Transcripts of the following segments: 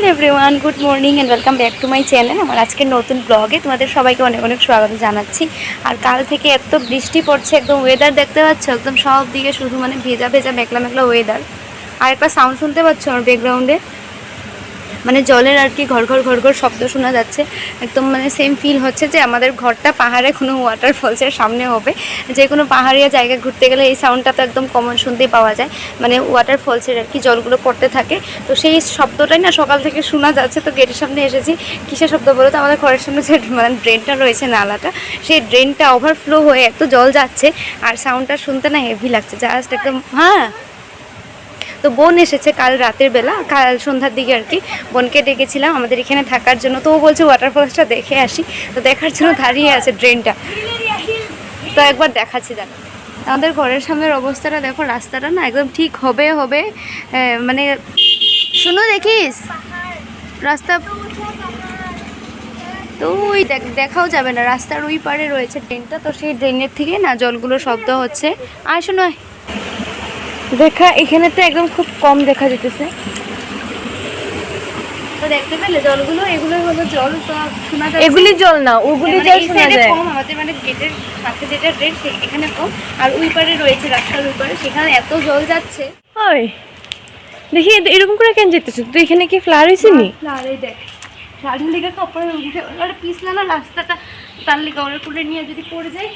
Hello everyone, good morning and welcome back to my channel আমার আজকের নতুন ব্লগে তোমাদের সবাইকে অনেক অনেক স্বাগত জানাচ্ছি। আর কাল থেকে এত বৃষ্টি পড়ছে, একদম ওয়েদার দেখতে পাচ্ছ? একদম সব দিকে শুধু মানে ভেজা ভেজা, মেঘলা মেঘলা ওয়েদার আর একটা সাউন্ড শুনতে পাচ্ছ আমার ব্যাকগ্রাউন্ডে মানে জলের আর কি ঘর ঘর ঘর ঘর শব্দ শোনা যাচ্ছে। একদম মানে সেম ফিল হচ্ছে যে আমাদের ঘরটা পাহাড়ে কোনো ওয়াটারফলসের সামনে হবে। যে কোনো পাহাড়িয়া জায়গায় ঘুরতে গেলে এই সাউন্ডটা তো একদম কমন শুনতেই পাওয়া যায়। মানে ওয়াটারফলসের আর কি জলগুলো পড়তে থাকে। তো সেই শব্দটাই না সকাল থেকে শোনা যাচ্ছে। তো গেটের সামনে এসেছি। কিসের শব্দ বলো তো? আমাদের ঘরের সামনে যে মানে ড্রেনটা রয়েছে নালাটা, সেই ড্রেনটা ওভারফ্লো হয়ে এত জল যাচ্ছে। আর সাউন্ডটা শুনতে না হেভি লাগছে। জাস্ট একদম হ্যাঁ। তো বোন এসেছে কাল রাতের বেলা, কাল সন্ধ্যার দিকে আর কি। বোনকে ডেকেছিলাম, আমাদের এখানে থাকার জন্য। তো ও বলছে ওয়াটারফলসটা দেখে আসি। তো দেখার জন্য দাঁড়িয়ে আছে ড্রেনটা। তো একবার দেখাচ্ছি, দেখ। আমাদের ঘরের সামনের অবস্থাটা দেখো, রাস্তাটা না একদম ঠিক হবে হবে মানে শুনো দেখিস? রাস্তা তো ওই দেখ, দেখাও যাবে না। রাস্তার ওই পারে রয়েছে ড্রেনটা, তো সেই ড্রেনের থেকে না জলগুলো শব্দ হচ্ছে। আর শোনো দেখা এখানে তো একদম খুব কম দেখা যেতেছে তো দেখতে পেলে জলগুলো এগুলো হলো জল তো শোনা এগুলি জল না ওগুলি মানে জল শোনা যায়। কম আমাদের মানে গেটের যেটা ড্রেন এখানে কম আর ওই পারে রয়েছে রাস্তার ওই পারে সেখানে এত জল যাচ্ছে। ওই দেখি এরকম করে কেন যেতেছিস তুই এখানে কি ফ্লার হয়েছে নি আরে দেখ। শাড়ির লেগে কাপড়ে উঠে পিছলা না রাস্তাটা তার লেগে করে নিয়ে যদি পড়ে যায়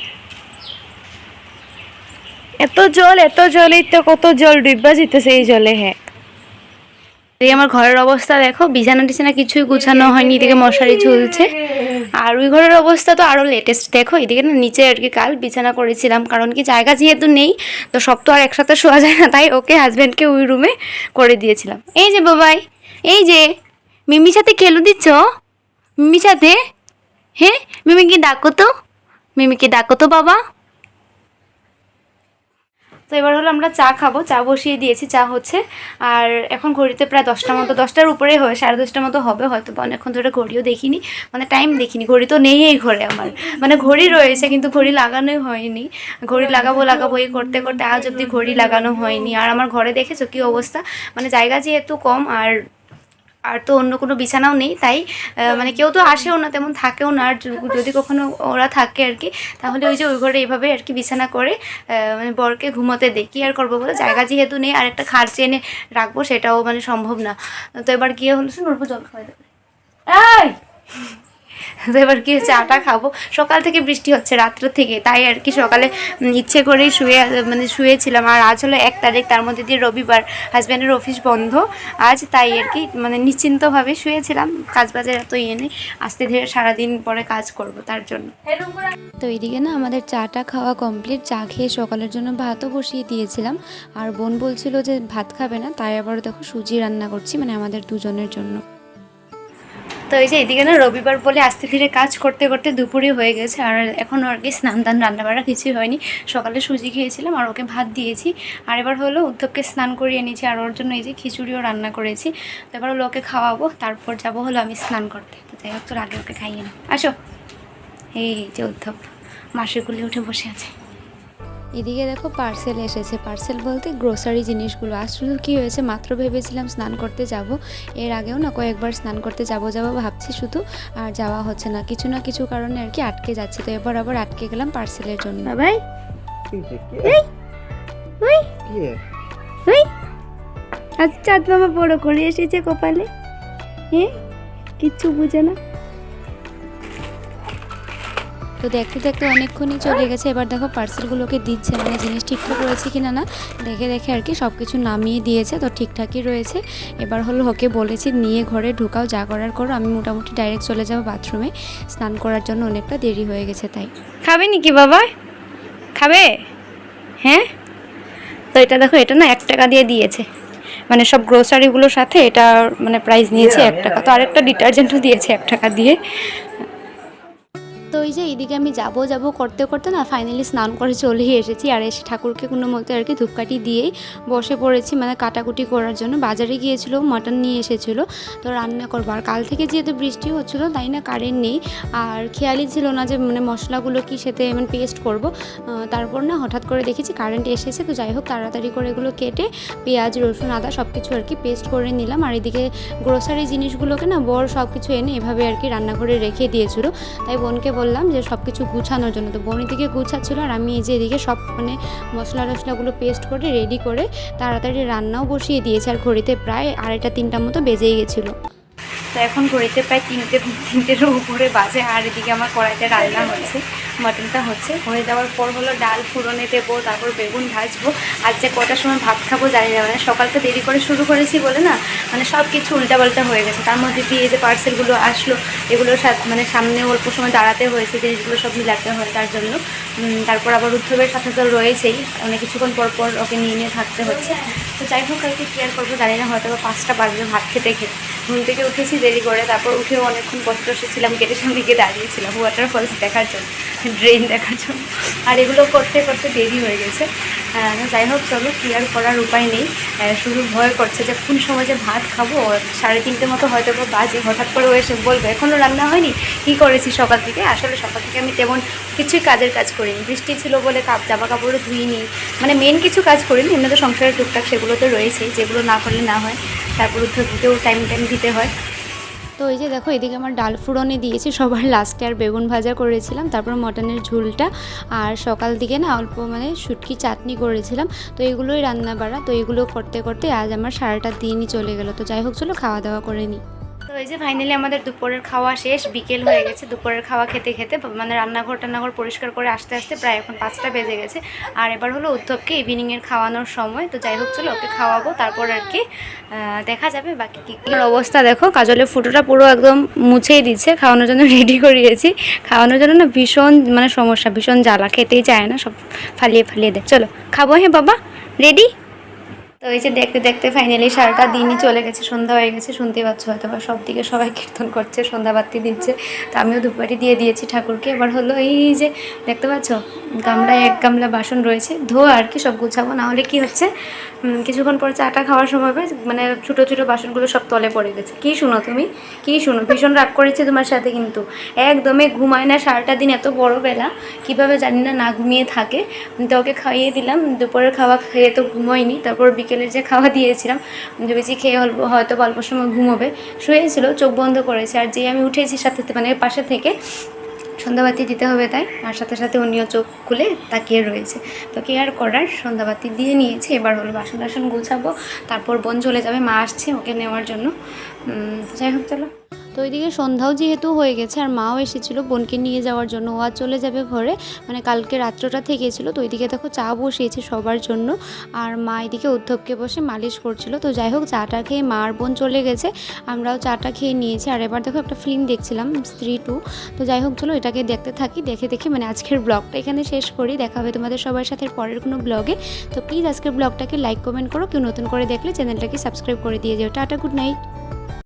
এত জল, এত জলেই তো কত জল, ডুববা যেতেছে এই জলে হ্যাঁ। এই আমার ঘরের অবস্থা দেখো, বিছানা টিছানা কিছুই গুছানো হয়নি, এদিকে মশারি ঝুলছে। আর ওই ঘরের অবস্থা তো আরও লেটেস্ট দেখো, এদিকে না নিচে আর কি কাল বিছানা করেছিলাম, কারণ কি জায়গা যেহেতু নেই, তো সব তো আর একসাথে শোয়া যায় না, তাই ওকে হাজব্যান্ডকে ওই রুমে করে দিয়েছিলাম। এই যে বাবাই, এই যে, মিমির সাথে খেলু দিচ্ছ? মিমির সাথে? হ্যাঁ মিমিকে ডাকো তো? মিমিকে ডাকো তো বাবা? তো এবার হলো আমরা চা খাব। চা বসিয়ে দিয়েছি, চা হচ্ছে। আর এখন ঘড়িতে প্রায় দশটার মতো, দশটার উপরে হয়, সাড়ে দশটার মতো হবে হয়তো বা, অনেকক্ষণ ধরে ঘড়িও দেখিনি। মানে টাইম দেখিনি, ঘড়ি তো নেই এই ঘরে আমার। মানে ঘড়ি রয়েছে, কিন্তু ঘড়ি লাগানোই হয়নি। ঘড়ি লাগাবো লাগাবো এই করতে করতে আজ অব্দি ঘড়ি লাগানো হয়নি। আর আমার ঘরে দেখেছ কী অবস্থা? মানে জায়গা যেহেতু কম, আর আর তো অন্য কোনো বিছানাও নেই তাই মানে কেউ তো আসেও না তেমন থাকেও না আর যদি- কখনো ওরা থাকে আর কি তাহলে ওই যে ওই ঘরে এইভাবে আর কি বিছানা করে মানে বরকে ঘুমোতে দিই। কী আর করব বলে? জায়গা যেহেতু নেই আর একটা খাট চেনে রাখব সেটাও মানে সম্ভব না। তো এবার গিয়ে হলো শুনুন অল্প জল খাওয়াই দেবে। এই! তো এবার কি চাটা খাব। সকাল থেকে বৃষ্টি হচ্ছে, রাত্র থেকে। তাই আর কি সকালে ইচ্ছে করেই শুয়ে মানে শুয়েছিলাম। আর আজ হলো এক তারিখ, তার মধ্যে দিয়ে রবিবার। হাজব্যান্ডের অফিস বন্ধ। আজ তাই আর কি মানে নিশ্চিন্তভাবে শুয়েছিলাম। কাজ বাজের এত ইয়ে নেই। আস্তে ধীরে সারাদিন পরে কাজ করব তার জন্য। তো এইদিকে না, আমাদের চাটা খাওয়া কমপ্লিট চা খেয়ে সকালের জন্য ভাতও বসিয়ে দিয়েছিলাম। আর বোন বলছিল যে ভাত খাবে না, তাই আবার দেখো সুজি রান্না করছি মানে আমাদের দুজনের জন্য। তো এই যে এদিকে না রবিবার বলে আস্তে ধীরে কাজ করতে করতে দুপুরে হয়ে গেছে, আর এখনও আর কি স্নান টান রান্না বান্না কিছুই হয়নি। সকালে সুজি খেয়েছিলাম আর ওকে ভাত দিয়েছি। আর এবার হলো উদ্ধবকে স্নান করিয়ে নিয়েছি আর ওর জন্য এই যে খিচুড়িও রান্না করেছি। তো এবার হলো ওকে খাওয়াবো, তারপর যাব হলো আমি স্নান করতে। তো যাই হোক তোর আগে ওকে খাইয়ে না। আসো। এই যে উদ্ধব, মাসের কুলে উঠে বসে আছে। এদিকে দেখো পার্সেল এসেছে। পার্সেল বলতে গ্রোসারি জিনিসগুলো। শুধু কী হয়েছে মাত্র ভেবেছিলাম স্নান করতে যাব। এর আগেও না কয়েকবার স্নান করতে যাব যাব ভাবছি শুধু আর যাওয়া হচ্ছে না। কিছু না কিছু কারণে আর কি আটকে যাচ্ছে। তো এবার আবার আটকে গেলাম পার্সেলের জন্য। ভাই আজ চাঁদ বাবা বড় করে এসেছে কপালে। হ্যাঁ কিচ্ছু বুঝে না। তো দেখতে দেখতে অনেকক্ষণই চলে গেছে। এবার দেখো পার্সেলগুলোকে দিচ্ছে মানে জিনিস ঠিকঠাক রয়েছে কি না না দেখে দেখে আর কি সব কিছু নামিয়ে দিয়েছে তো ঠিকঠাকই রয়েছে। এবার হলো ওকে বলেছি নিয়ে ঘরে ঢুকাও যা করার করো আমি মোটামুটি ডাইরেক্ট চলে যাব বাথরুমে স্নান করার জন্য অনেকটা দেরি হয়ে গেছে তাই। খাবে নাকি বাবা? খাবে? হ্যাঁ? তো এটা দেখো এটা না এক টাকা দিয়ে দিয়েছে। মানে সব গ্রোসারিগুলোর সাথে এটা মানে প্রাইস নিয়েছে এক টাকা। তো আরেকটা ডিটারজেন্টও দিয়েছে এক টাকা দিয়ে। ওই যে এইদিকে আমি যাব যাব করতে করতে না ফাইনালি স্নান করে চলেই এসেছি। আর এসে ঠাকুরকে কোনো মতে আর কি ধূপকাঠি দিয়েই বসে পড়েছি মানে কাটাকুটি করার জন্য। বাজারে গিয়েছিল, মাটন নিয়ে এসেছিল। তো রান্না করব। আর কাল থেকে যেহেতু বৃষ্টি হচ্ছিল, তাই না কারেন্ট নেই। আর খেয়ালই ছিল না যে মানে মশলাগুলো কি সেতে মানে পেস্ট করব। তারপর না হঠাৎ করে দেখেছি কারেন্ট এসেছে। তো যাই হোক, তাড়াতাড়ি করে এগুলো কেটে পেঁয়াজ, রসুন, আদা সব কিছু আর কি পেস্ট করে নিলাম। আর এদিকে গ্রোসারি জিনিসগুলোকে না বর সব কিছু এনে এভাবে আর কি রান্নাঘরে রেখে দিয়েছিল। তাই বোনকে বললাম যে সব কিছু গুছানোর জন্য। তো বনি দিকে গুছাচ্ছিল আর আমি এই যে এদিকে সব মানে মশলা টশলাগুলো পেস্ট করে রেডি করে তাড়াতাড়ি রান্নাও বসিয়ে দিয়েছে। আর ঘড়িতে প্রায় আড়াইটা তিনটার মতো বেজেই গেছিল। তো এখন ঘড়িতে প্রায় তিনটে, তিনটের উপরে বাজে আর এদিকে আমার কড়াইতে রান্না হচ্ছে। মটনটা হচ্ছে। হয়ে যাওয়ার পর হলো ডাল ফুরনে দেবো, তারপর বেগুন ভাজবো। আর যে কটার সময় ভাত খাব জানি না মানে সকালটা দেরি করে শুরু করেছি বলে না মানে সব কিছু উল্টাপাল্টা হয়ে গেছে। তার মধ্যে দিয়ে যে পার্সেলগুলো আসলো এগুলোর সাথে মানে সামনে অল্প সময় দাঁড়াতে হয়েছে, জিনিসগুলো সব মিলাতে হয় তার জন্য। তারপর আবার উৎসবের সাথে তো রয়েছেই অনেক কিছুক্ষণ পর পর ওকে নিয়ে নিয়ে থাকতে হচ্ছে। তো যাই হোক আর কি কেয়ার করব জানি না হয়তো পাঁচটা বাজবে ভাত খেতে খেতে। ঘুম থেকে উঠেছি দেরি করে, তারপর উঠেও অনেকক্ষণ বসে বসেছিলাম গেটের সামনে গিয়ে দাঁড়িয়েছিলাম ওয়াটার ওয়াটারফলস দেখার জন্য। ড্রেন দেখার জন্য। আর এগুলো করতে করতে দেরি হয়ে গেছে। যাই হোক, চলো ক্লিয়ার করার উপায় নেই। শুধু ভয় করছে যে কোন সময় যে ভাত খাব। সাড়ে তিনটে মতো হয়তো বা বাজে। হঠাৎ করে এসে বলবে এখনও রান্না হয়নি? কী করেছি সকাল থেকে? আসলে সকাল থেকে আমি তেমন কিছুই কাজের কাজ করিনি। বৃষ্টি ছিল বলে কাপ জামা কাপড়ও ধুইনি। মানে মেন কিছু কাজ করিনি। এমনি তো সংসারের টুকটাক সেগুলো তো রয়েছেই। যেগুলো না করলে না হয়, তারপর উঠে উঠেও টাইম টাইম দিতে হয়। তো এই যে দেখো, এদিকে আমার ডাল ফুরনে দিয়েছি, সবার লাস্টে আর বেগুন ভাজা করেছিলাম, তারপর মটনের ঝুলটা, আর সকাল দিকে না অল্প মানে শুটকি চাটনি করেছিলাম, তো এগুলোই রান্না বাড়া তো এগুলো করতে করতে আজ আমার সারাটা দিনই চলে গেল, তো যাই হোক, চলো খাওয়া দাওয়া করে নিই তো এই যে ফাইনালি আমাদের দুপুরের খাওয়া শেষ, বিকেল হয়ে গেছে, দুপুরের খাওয়া খেতে খেতে মানে রান্নাঘর টান্নাঘর পরিষ্কার করে আসতে আসতে প্রায় এখন পাঁচটা বেজে গেছে। আর এবার হলো উদ্ধবকে ইভিনিংয়ের খাওয়ানোর সময়, তো যাই হোক চলো ওকে খাওয়াবো, তারপর আর কি দেখা যাবে বাকি কী অবস্থা দেখো, কাজলের ফুটোটা পুরো একদম মুছেই দিচ্ছে, খাওয়ানোর জন্য রেডি করিয়েছি। খাওয়ানোর জন্য না ভীষণ মানে সমস্যা, ভীষণ জ্বালা, খেতেই চায় না, সব ফালিয়ে ফালিয়ে দেয়। চলো, খাব হ্যাঁ বাবা রেডি তো এই যে দেখতে দেখতে ফাইনালি সারাটা দিনই চলে গেছে, সন্ধ্যা হয়ে গেছে শুনতে পাচ্ছ হয়তো বা সব দিকে সবাই কীর্তন করছে সন্ধ্যা বাতি দিচ্ছে। তো আমিও ধূপকাঠি দিয়ে দিয়েছি ঠাকুরকে। এবার হলো এই যে দেখতে পাচ্ছ, গামলায় এক গামলা বাসন রয়েছে ধো আর কি সব গুছাবো, না হলে কি হচ্ছে কিছুক্ষণ পর চাটা খাওয়ার সময় মানে ছোটো ছোটো বাসনগুলো সব তলে পড়ে গেছে। কী শুনো তুমি? কী শুনো? ভীষণ রাগ করেছে তোমার সাথে কিন্তু। একদমই ঘুমায় না সারাটা দিন এত বড় বেলা, কীভাবে জানি না না ঘুমিয়ে থাকে। তো ওকে খাইয়ে দিলাম, দুপুরের খাওয়া খেয়ে তো ঘুমোয়নি, তারপর বিকেলের যে খাওয়া দিয়েছিলাম ভেবেছি খেয়ে হয়তো অল্প সময় ঘুমোবে। শুয়েছিল, চোখ বন্ধ করেছে। আর যেই আমি উঠেছি সাথে মানে পাশে থেকে, সন্ধ্যাবাতি দিতে হবে তাই। আর সাথে সাথে উনিও চোখ খুলে তাকিয়ে রয়েছে। তো কি আর করার? সন্ধ্যাবাতি দিয়ে নিয়েছে। এবার হলো বাসন টাসন গুছাবো। তারপর বোন চলে যাবে, মা আসছে ওকে নেওয়ার জন্য। যাই হোক, চলো। তো ওইদিকে সন্ধ্যাও যেহেতু হয়ে গেছে, আর মাও এসেছিল বোনকে নিয়ে যাওয়ার জন্য। ও আর চলে যাবে ঘরে মানে কালকে রাত্রটা থেকেছিল। তো ওইদিকে দেখো চা বসিয়েছে সবার জন্য, আর মা এদিকে উদ্ধবকে বসে মালিশ করছিল। তো যাই হোক, চাটা খেয়ে মা আর বোন চলে গেছে, আমরাও চাটা খেয়ে নিয়েছি। আর এবার দেখো একটা ফিল্ম দেখছিলাম স্ত্রী টু তো যাই হোক, চলো এটাকে দেখতে থাকি, দেখে দেখে মানে আজকের ব্লগটা এখানে শেষ করি। দেখা হবে তোমাদের সবার সাথে পরের কোনো ব্লগে তো প্লিজ আজকের ব্লগটাকে লাইক কমেন্ট করো। কেউ নতুন করে দেখলে চ্যানেলটাকে সাবস্ক্রাইব করে দিয়ে যাও। Tata good night